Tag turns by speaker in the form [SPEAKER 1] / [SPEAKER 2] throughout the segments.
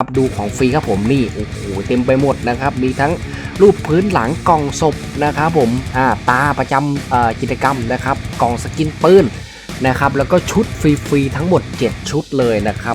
[SPEAKER 1] ครับดูของฟรีครับผมนี่โอ้โหเต็มไปหมดนะครับ มีทั้งรูปพื้นหลังกล่องศพนะครับผมอ่าตาประจำกิจกรรมนะครับ กล่องสกินปืนนะครับ แล้วก็ชุดฟรีๆทั้งหมด 7 ชุดเลยนะครับ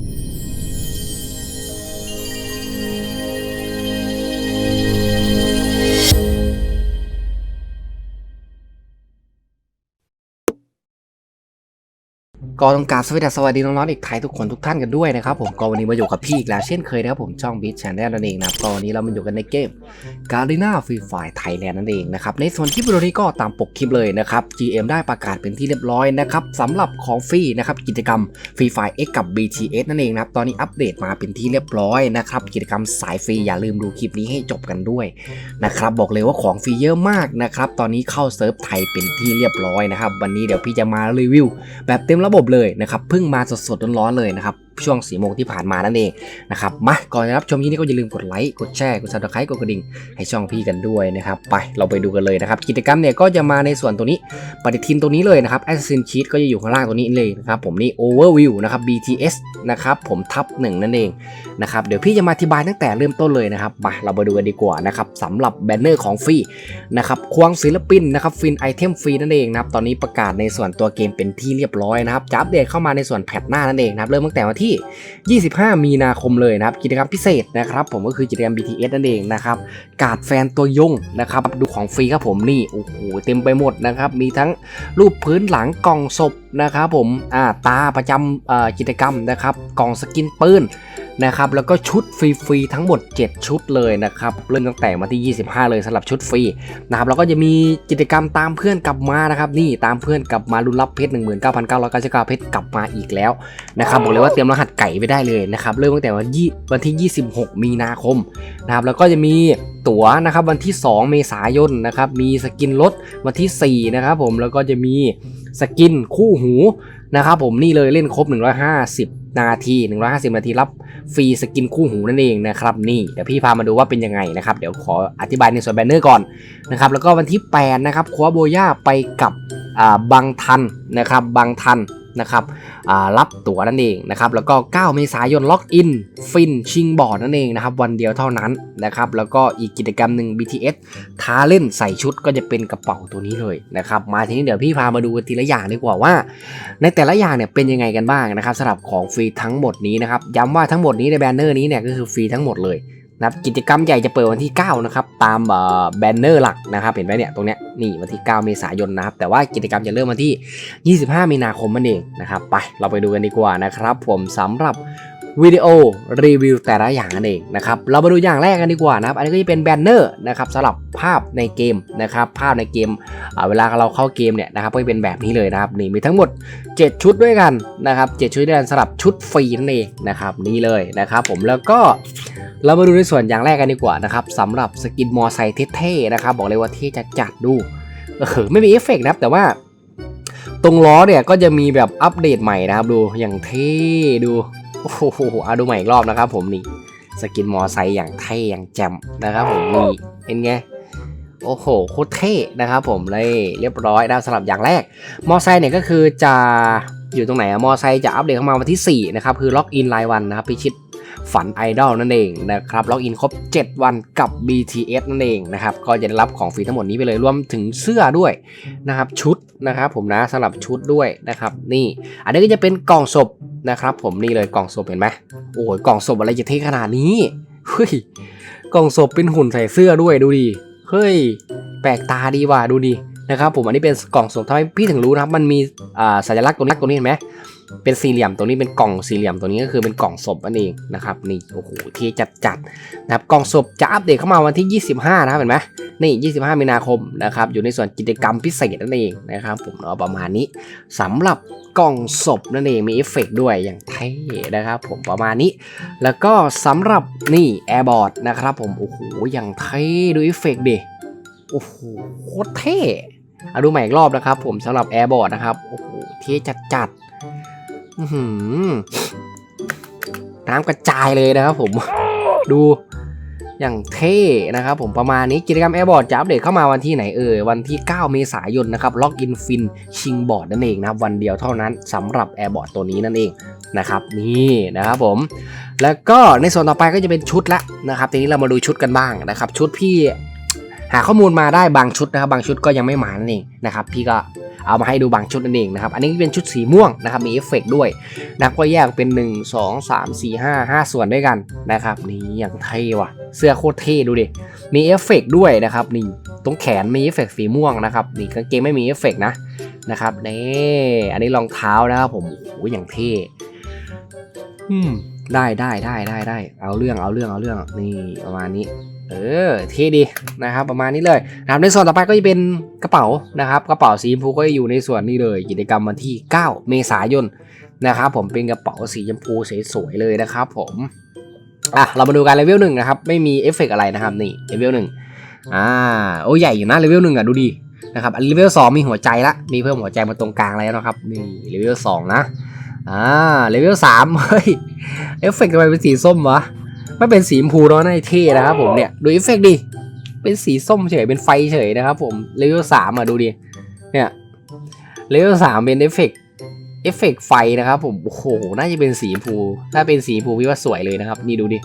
[SPEAKER 1] ก็ต้องกราบสวัสดีสวัสดีน้องๆอีกไทยทุกคนทุกท่านกันด้วยนะครับผมก็วันนี้มาอยู่กับพี่อีกแล้วเช่นเคยนะครับผมช่องบีชแชนแนลนั่นเองนะครับก็วันนี้เรามาอยู่กันในเกมการีนาฟรีไฟไทยแลนด์นั่นเองนะครับในส่วนคลิปวิดีโอนี้ก็ตามปกคลิปเลยนะครับ GM ได้ประกาศเป็นที่เรียบร้อยนะครับสำหรับของฟรีนะครับกิจกรรมฟรีไฟ X กับ BTS นั่นเองนะครับตอนนี้อัปเดตมาเป็นที่เรียบร้อยนะครับกิจกรรมสายฟรีอย่าลืมดูคลิปนี้ให้จบกันด้วยนะครับบอกเลยว่าของฟรีเยอะมากนะครับตอนนี้เข้าเซิร์ฟไทยเป็นที่เรียบร้อยนะครับวันนี้เดี๋ยวพี่จะมารีวิวแบบเต็มระบบเลยนะครับเพิ่งมาสดๆร้อนๆเลยนะครับ ช่วงสี่โมงที่ผ่านมานั่นเองนะครับมาก่อนจะรับชมที่นี่ก็อย่าลืมกดไลค์กดแชร์กดซับสไครต์กดกระดิ่งให้ช่องพี่กันด้วยนะครับไปเราไปดูกันเลยนะครับกิจกรรมเนี่ยก็จะมาในส่วนตัวนี้ปฏิทินตัวนี้เลยนะครับ Assassin's Creed ก็จะอยู่ข้างล่างตัวนี้เลยนะครับผมนี่ Overview นะครับ BTS นะครับผมทับหนึ่งนั่นเองนะครับเดี๋ยวพี่จะมาอธิบายตั้งแต่เริ่มต้นเลยนะครับมาเราไปดูกันดีกว่านะครับสำหรับแบนเนอร์ของฟรีนะครับควงศิลปินนะครับฟินไอเทมฟรีนั่นเองนะครับตอนนี้ประกาศในส่วนตัวเกมเป็นที่เรียบร้อยนะครับจะอัปเดตเข้ามาในส่วนแพทหน้านั่นเองนะครับเริ่มตั้งแต่วันที่ที่ 25 มีนาคมเลยนะครับกิจกรรมพิเศษนะครับผมก็คือกิจกรรม BTS นั่นเองนะครับกาดแฟนตัวยงนะครับดูของฟรีครับผมนี่โอ้โหเต็มไปหมดนะครับมีทั้งรูปพื้นหลังกล่องศพนะครับผมอ่าตาประจำกิจกรรมนะครับกล่องสกินปืน นะครับแล้วก็ชุดฟรีๆทั้งหมด 7 ชุดเลยนะครับเริ่มตั้งแต่มาที่ 25 เลยสำหรับชุดฟรีนะครับแล้วก็จะมีกิจกรรมตามเพื่อนกลับมานะครับนี่ตามเพื่อนกลับมาลุ้นรับเพชร19,999เพชรกลับมาอีกแล้วนะครับบอกเลยว่าเตรียมรหัสไก่ไปได้เลยนะครับเริ่มตั้งแต่วันยี่วันที่ 26 มีนาคมนะครับแล้วก็จะมีตั๋วนะครับวันที่ 2 เมษายนนะครับมีสกินลดวันที่ 4 นะครับผมแล้วก็จะมีสกินคู่หูนะครับผมนี่เลยเล่นครบ 150 นาที 150 นาทีรับฟรีสกินคู่หูนั่นเองนะครับนี่เดี๋ยวพี่พามาดูว่าเป็นยังไงนะครับเดี๋ยวขออธิบายในส่วนแบนเนอร์ก่อนนะครับแล้วก็วันที่ 8 นะครับคว้าโบย่าไปกับอ่าบางทันนะครับบางทัน นะครับรับตั๋วนั่นเองนะครับแล้วก็ 9 เมษายนล็อกอินฟินชิงบอร์ดนั่นเองนะครับวันเดียวเท่านั้นนะครับแล้วก็อีกกิจกรรมหนึ่ง BTS ท้าเล่นใส่ชุดก็จะเป็นกระเป๋าตัวนี้เลยนะครับมาทีนี้เดี๋ยวพี่พามาดูทีละอย่างดีกว่าว่า ในแต่ละอย่างเนี่ยเป็นยังไงกันบ้างนะครับสำหรับของฟรีทั้งหมดนี้นะครับย้ำว่าทั้งหมดนี้ในแบนเนอร์นี้เนี่ยก็คือฟรีทั้งหมดเลย นะครับกิจกรรมใหญ่จะเปิดวันที่ 9 นะครับ ตามแบนเนอร์หลักนะครับ เห็นไหมเนี่ยตรงเนี้ยนี่วันที่ 9 เมษายนนะครับ แต่ว่ากิจกรรมจะเริ่มวันที่ 25 มีนาคมนั่นเองนะครับ ไปเราไปดูกันดีกว่านะครับ ผมสำหรับ วิดีโอรีวิวแต่ละอย่างนั่นเองนะครับเรามาดูอย่างแรกกันดีกว่านะครับอันนี้ก็จะเป็นแบนเนอร์นะครับสำหรับภาพในเกมนะครับภาพในเกมเวลาเราเข้าเกมเนี่ยนะครับก็จะเป็นแบบนี้เลยนะครับนี่มีทั้งหมด 7 ชุดด้วยกันนะครับ7ชุดด้วยกันสำหรับชุดฟรีนั่นเองนะครับนี่เลยนะครับผมแล้วก็เรามาดูในส่วนอย่างแรกกันดีกว่านะครับสำหรับสกินมอไซค์เท่ๆนะครับบอกเลยว่าเท่จะจัดดูเออไม่มีเอฟเฟกต์นะครับแต่ว่าตรงล้อเนี่ยก็จะมีแบบอัปเดตใหม่นะครับดูอย่างเท่ดู โอ้โหเอาดูใหม่อีกรอบนะครับผมนี่สกินมอไซค์อย่างเท่อย่างแจ่มนะครับผมนี่เป็นไงโอ้โหโคตรเท่นะครับผมเลยเรียบร้อยนะสำหรับอย่างแรก มอไซค์เนี่ยก็คือจะอยู่ตรงไหนอะมอไซค์จะอัปเดตเข้ามาวันที่4นะครับคือล็อกอินรายวันนะครับพิชิต ฝันไอดอลนั่นเองนะครับล็อกอินครบ 7 วันกับ BTS นั่นเองนะครับก็จะได้รับของฟรีทั้งหมดนี้ไปเลยรวมถึงเสื้อด้วยนะครับชุดนะครับผมนะสำหรับชุดด้วยนะครับนี่อันนี้ก็จะเป็นกล่องศพนะครับผมนี่เลยกล่องศพเห็นไหมโอ้ยกล่องศพอะไรจะเท่ขนาดนี้เฮ้ยกล่องศพเป็นหุ่นใส่เสื้อด้วยดูดิเฮ้ยแปลกตาดีว่ะดูดิ นะครับผมอันนี้เป็นกล่องศพทำให้พี่ถึงรู้นะครับมันมีอ่าสัญลักษณ์ตรงนี้ตรงนี้เห็นไหมเป็นสี่เหลี่ยมตรงนี้เป็นกล่องสี่เหลี่ยมตัวนี้ก็คือเป็นกล่องศพนั่นเองนะครับนี่โอ้โหที่จัดจัดนะครับกล่องศพจะอัปเดตเข้ามาวันที่ 25 นะครับเห็นไหมนี่ 25 มีนาคมนะครับอยู่ในส่วนกิจกรรมพิเศษนั่นเองนะครับผมเนาะประมาณนี้สำหรับกล่องศพนั่นเองมีเอฟเฟกด้วยอย่างเท่นะครับผมประมาณนี้ แล้วก็สำหรับนี่แอร์บอร์ดนะครับผมโอ้โหอย่างเท่ดูเอฟเฟกดิโอ้โหโคตรเท่ เอาดูใหม่อีกรอบนะครับ ผมสำหรับแอร์บอร์ดนะครับโอ้โหเท่จัดจัดๆน้ำกระจายเลยนะครับผมดูอย่างเท่นะครับผมประมาณนี้กิจกรรมแอร์บอร์ดจะอัปเดตเข้ามาวันที่ไหนเอ่ยวันที่ 9 เมษายนนะครับล็อกอินฟินชิงบอร์ดนั่นเองนะครับวันเดียวเท่านั้นสำหรับแอร์บอร์ดตัวนี้นั่นเองนะครับนี่นะครับผมแล้วก็ในส่วนต่อไปก็จะเป็นชุดละนะครับทีนี้เรามาดูชุดกันบ้างนะครับ ชุดพี่ หาข้อมูลมาได้บางชุดนะครับ บางชุดก็ยังไม่มานั่นเองนะครับพี่ก็เอามาให้ดูบางชุดนั่นเองนะครับ อันนี้เป็นชุดสีม่วงนะครับ มีเอฟเฟกด้วยนะครับก็แยกเป็น 1 2 3 4 5 5 ส่วนด้วยกันนะครับ นี่อย่างเท่ว่ะ เสื้อโคตรเท่ดูดิ มีเอฟเฟกด้วยนะครับ นี่ตรงแขนมีเอฟเฟกสีม่วงนะครับ นี่กางเกงไม่มีเอฟเฟกนะนะครับนี่อันนี้รองเท้านะครับผมโอ้โหอย่างเท่อืมได้ได้ได้ได้ได้เอาเรื่องเอาเรื่องเอาเรื่องนี่ประมาณนี้ เออเท่ดีนะครับประมาณนี้เลยนะครับในส่วนต่อไปก็จะเป็นกระเป๋านะครับ กระเป๋าสีชมพูก็จะอยู่ในส่วนนี้เลย กิจกรรมวันที่ 9 เมษายนนะครับผมเป็นกระเป๋าสีชมพูสวยๆเลยนะครับผมอะเรามาดูกันเลเวลหนึ่งนะครับไม่มีเอฟเฟกต์อะไรนะครับนี่เลเวลหนึ่งอ่าโอ้ใหญ่อยู่นะเลเวลหนึ่งอะดูดีนะครับอันเลเวลสองมีหัวใจละมีเพิ่มหัวใจมาตรงกลางแล้วนะครับนี่เลเวลสองนะอ่าเลเวลสามเฮ้ยเอฟเฟกต์ทำไมเป็นสีส้มวะ ไม่เป็นสีชมพูเนาะนะเท่นะครับผมเนี่ยดูเอฟเฟกต์ดิเป็นสีส้มเฉยเป็นไฟเฉยนะครับผมเลเวลสามอะดูดิเนี่ยเลเวลสามเป็นเอฟเฟกต์เอฟเฟกต์ไฟนะครับผมโอ้โหน่าจะเป็นสีชมพู ถ้าเป็นสีชมพูพี่ว่าสวยเลยนะครับ นี่ดูดิ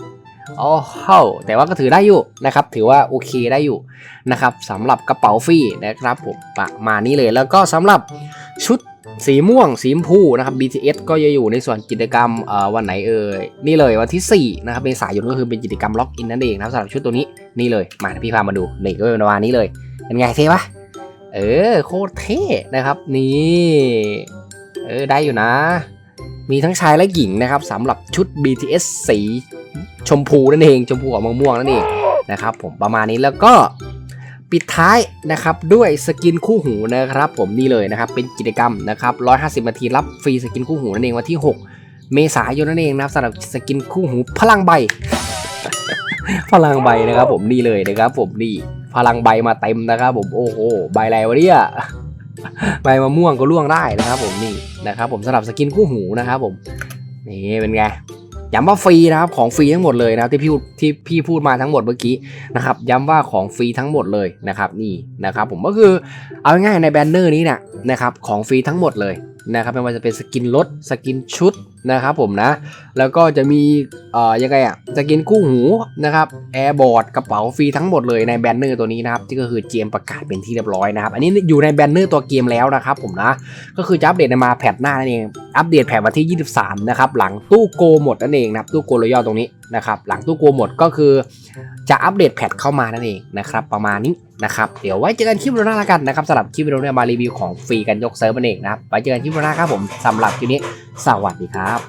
[SPEAKER 1] โอ้โหแต่ว่าก็ถือได้อยู่นะครับ ถือว่าโอเคได้อยู่นะครับสำหรับกระเป๋าฟรีนะครับผมประมาณนี้เลยแล้วก็สำหรับชุดสีม่วงสีชมพูนะครับ BTS ก็จะอยู่ในส่วนกิจกรรมวันไหนเอ่ยนี่เลยวันที่4นะครับเมษายนก็คือเป็นกิจกรรมล็อกอินนั่นเองนะสำหรับชุดตัวนี้นี่เลยมาเดี๋ยวพี่พามาดูนี่ก็เป็นประมาณนี้เลย เป็นไงเท่ปะเออโคตรเท่นะครับนี่เออได้อยู่นะ มีทั้งชายและหญิงนะครับสำหรับชุด BTS สีชมพูนั่นเองชมพูออกม่วงๆนั่นเองนะครับผมประมาณนี้แล้วก็ ปิดท้ายนะครับด้วยสกินคู่หูนะครับ ผมนี่เลยนะครับเป็นกิจกรรมนะครับ 150 นาทีรับฟรีสกินคู่หูนั่นเองวันที่ 6 เมษายนนั่นเองนะครับสำหรับสกินคู่หูพลังใบ พลังใบนะครับ ผมนี่เลยนะครับผมนี่พลังใบมาเต็มนะครับผมโอ้โหใบอะไรวะเนี่ยใบมะม่วงก็ล่วงได้นะครับ ผมนี่นะครับ ผมสำหรับสกินคู่หูนะครับ ผมนี่เป็นไง ย้ำว่าฟรีนะครับของฟรีทั้งหมดเลยนะที่พี่ที่พี่พูดมาทั้งหมดเมื่อกี้นะครับย้ำว่าของฟรีทั้งหมดเลยนะครับนี่นะครับผมก็คือเอาง่ายๆในแบนเนอร์นี้เนี่ยนะครับของฟรีทั้งหมดเลยนะครับไม่ว่าจะเป็นสกินรถสกินชุด นะครับผมนะ แล้วก็จะมีเอ่อยังไงอะสกินคู่หูนะครับแอร์บอร์ดกระเป๋าฟรีทั้งหมดเลยในแบนเนอร์ตัวนี้นะครับที่ก็คือเจมประกาศเป็นที่เรียบร้อยนะครับ อันนี้อยู่ในแบนเนอร์ตัวเกมแล้วนะครับผมนะ ก็คือจะอัปเดตมาแพทหน้านั่นเอง อัปเดตแพทวันที่ 23 นะครับ หลังตู้โกหมดนั่นเองนะครับตู้โกรอยอตรงนี้นะครับหลังตู้โกหมดก็คือจะอัปเดตแพทเข้ามานั่นเองนะครับประมาณนี้นะครับเดี๋ยวไว้เจอกันคลิปวิดีโอหน้าละกันนะครับสำหรับคลิปวิดีโอเนี่ยมารีวิวของฟรีกันยกเซิร์ฟนั่นเองนะครับไว้เจอกันคลิปวิดีโอหน้าครับผมสำหรับคลิปนี้ สวัสดีครับ